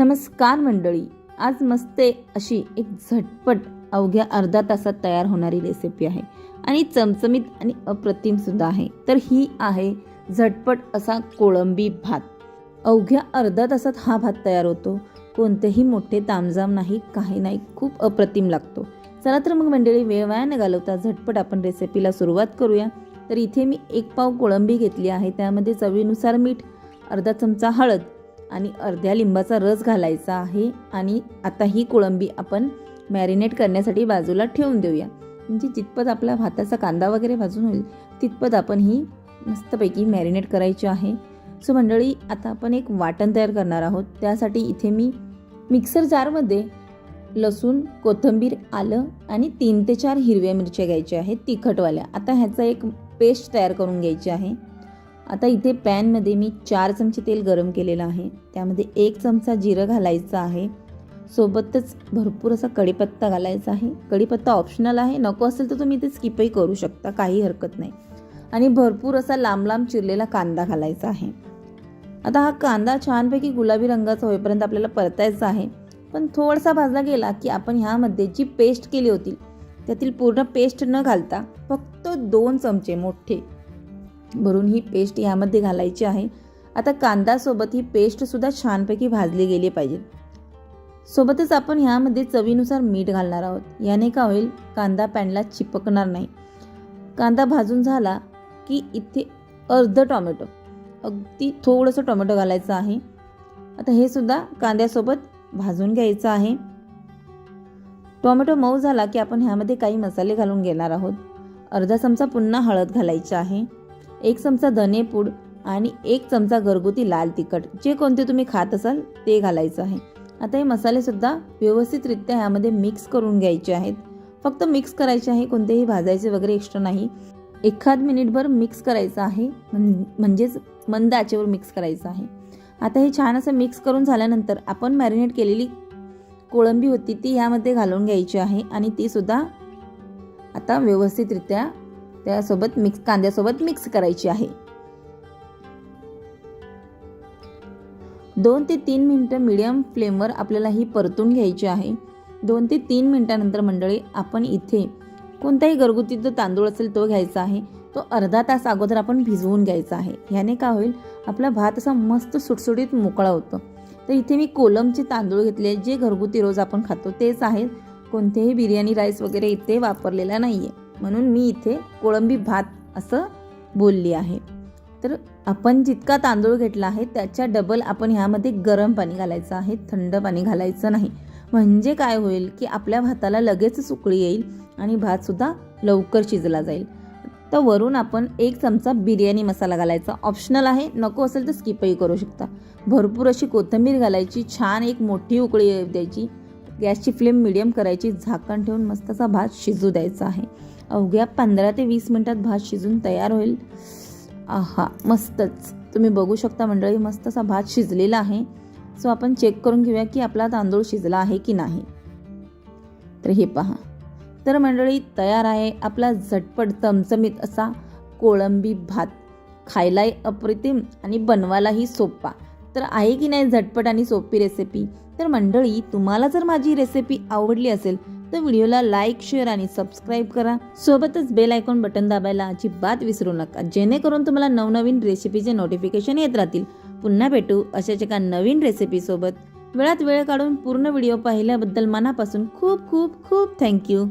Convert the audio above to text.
नमस्कार मंडळी. आज मस्ते अशी एक झटपट अवघ्या अर्धा तासात तयार होणारी रेसिपी आहे. आणि चमचमीत आणि अप्रतिम सुद्धा आहे. तर ही आहे झटपट असा कोळंबी भात. अवघ्या अर्धा तासात हा भात तयार होतो. कोणतेही मोठे तामजाम नाही काही नाही खूप अप्रतिम लागतो. चला तर मग मंडळी वेळ वाया न घालवता झटपट आपण रेसिपीला सुरुवात करूया. तर इथे मी एक पाव कोळंबी घेतली आहे. त्यामध्ये चवीनुसार मीठ अर्धा चमचा हळद आणि अर्ध्या लिंबाचा रस घालायचा आहे आणि आता ही कोळंबी आपण मॅरिनेट करण्यासाठी बाजूला ठेवून देऊया. म्हणजे जितपत आपला भाताचा कांदा वगैरे भाजून होईल तितपत आपण ही मस्तपैकी मॅरिनेट करायची आहे. सो मंडळी आता आपण एक वाटण तयार करणार आहोत. त्यासाठी इथे मी मिक्सर जारमध्ये लसूण कोथिंबीर आलं आणि तीन ते चार हिरव्या मिरच्या घ्यायच्या आहेत तिखटवाल्या. आता ह्याचा एक पेस्ट तयार करून घ्यायची आहे. आता इथे पॅनमध्ये मी चार चमचे तेल गरम केलेलं आहे. त्यामध्ये एक चमचा जिरं घालायचं आहे. सोबतच भरपूर असा कढीपत्ता घालायचा आहे. कढीपत्ता ऑप्शनल आहे. नको असेल तर तुम्ही ते स्किपही करू शकता. काही हरकत नाही. आणि भरपूर असा लांब लांब चिरलेला कांदा घालायचा आहे. आता हा कांदा छानपैकी गुलाबी रंगाचा होईपर्यंत आपल्याला परतायचा आहे. पण थोडासा भाजला गेला की आपण ह्यामध्ये जी पेस्ट केली होती त्यातील पूर्ण पेस्ट न घालता फक्त दोन चमचे मोठे भरून ही पेस्ट यामध्ये घालायची आहे. आता कांदासोबत ही पेस्टसुद्धा छानपैकी भाजली गेली पाहिजे. सोबतच आपण ह्यामध्ये चवीनुसार मीठ घालणार आहोत. याने का होईल? कांदा पॅनला चिपकणार नाही. कांदा भाजून झाला की इथे अर्ध टॉमॅटो. अगदी थोडंसं टोमॅटो घालायचं आहे. आता हे सुद्धा कांद्यासोबत भाजून घ्यायचं आहे. टोमॅटो मऊ झाला की आपण ह्यामध्ये काही मसाले घालून घेणार आहोत. अर्धा चमचा पुन्हा हळद घालायची आहे. एक चमचा धनेपूड आणि एक चमचा घरगुती लाल तिखट. जे कोणते तुम्ही खात असाल ते घालायचं आहे. आता हे मसालेसुद्धा व्यवस्थितरित्या ह्यामध्ये मिक्स करून घ्यायचे आहेत. फक्त मिक्स करायचे आहे कोणतेही भाजायचे वगैरे एक्स्ट्रा नाही. एखाद मिनिटभर मिक्स करायचं आहे म्हणजेच मंद आचेवर मिक्स करायचं आहे. आता हे छान असं मिक्स करून झाल्यानंतर आपण मॅरिनेट केलेली कोळंबी होती ती ह्यामध्ये घालून घ्यायची आहे आणि तीसुद्धा आता व्यवस्थितरित्या त्यासोबत मिक्स कांद्यासोबत मिक्स करायची आहे. दोन ते तीन मिनटं मिडियम फ्लेमवर आपल्याला ही परतून घ्यायची आहे. दोन ते तीन मिनटानंतर मंडळी आपण इथे कोणताही घरगुती जो तांदूळ असेल तो घ्यायचा आहे. तो अर्धा तास अगोदर आपण भिजवून घ्यायचा आहे. ह्याने काय होईल? आपला भात असा मस्त सुटसुटीत मोकळा होतो. तर इथे मी कोलमचे तांदूळ घेतले जे घरगुती रोज आपण खातो तेच आहेत. कोणतेही बिर्याणी राईस वगैरे इथे वापरलेला नाही आहे म्हणून मी इथे कोळंबी भात असं बोलली आहे. तर आपण जितका तांदूळ घेतला आहे त्याच्या डबल आपण ह्यामध्ये गरम पाणी घालायचं आहे. थंड पाणी घालायचं नाही. म्हणजे काय होईल की आपल्या भाताला लगेच सुकळी येईल आणि भातसुद्धा लवकर शिजला जाईल. तर वरून आपण एक चमचा बिर्याणी मसाला घालायचा. ऑप्शनल आहे नको असेल तर स्किपही करू शकता. भरपूर अशी कोथिंबीर घालायची छान एक मोठी उकळी द्यायची. गॅसची फ्लेम मिडियम करायची झाकण ठेवून मस्त असा भात शिजू द्यायचा आहे. अवघ्या पंधरा ते वीस मिनटात भात शिजून तयार होईल. आहा मस्तच. तुम्ही बघू शकता मंडळी मस्त असा भात शिजलेला आहे. सो आपण चेक करून घेऊया की आपला तांदूळ शिजला आहे की नाही. तर हे पहा. तर मंडळी तयार आहे आपला झटपट चमचमीत असा कोळंबी भात. खायलाही अप्रतिम आणि बनवायलाही सोपा. तर आहे की नाही झटपट आणि सोपी रेसिपी तर मंडळी तुम्हाला जर माझी रेसिपी आवडली असेल तर व्हिडिओला लाईक शेअर आणि सबस्क्राईब करा. सोबतच बेल आयकॉन बटन दाबायला अजिबात विसरू नका. जेणेकरून तुम्हाला नवनवीन रेसिपीचे नोटिफिकेशन येत राहतील. पुन्हा भेटू अशाच एका नवीन रेसिपीसोबत वेळात वेळ काढून पूर्ण व्हिडिओ पाहिल्याबद्दल मनापासून खूप खूप खूप थँक्यू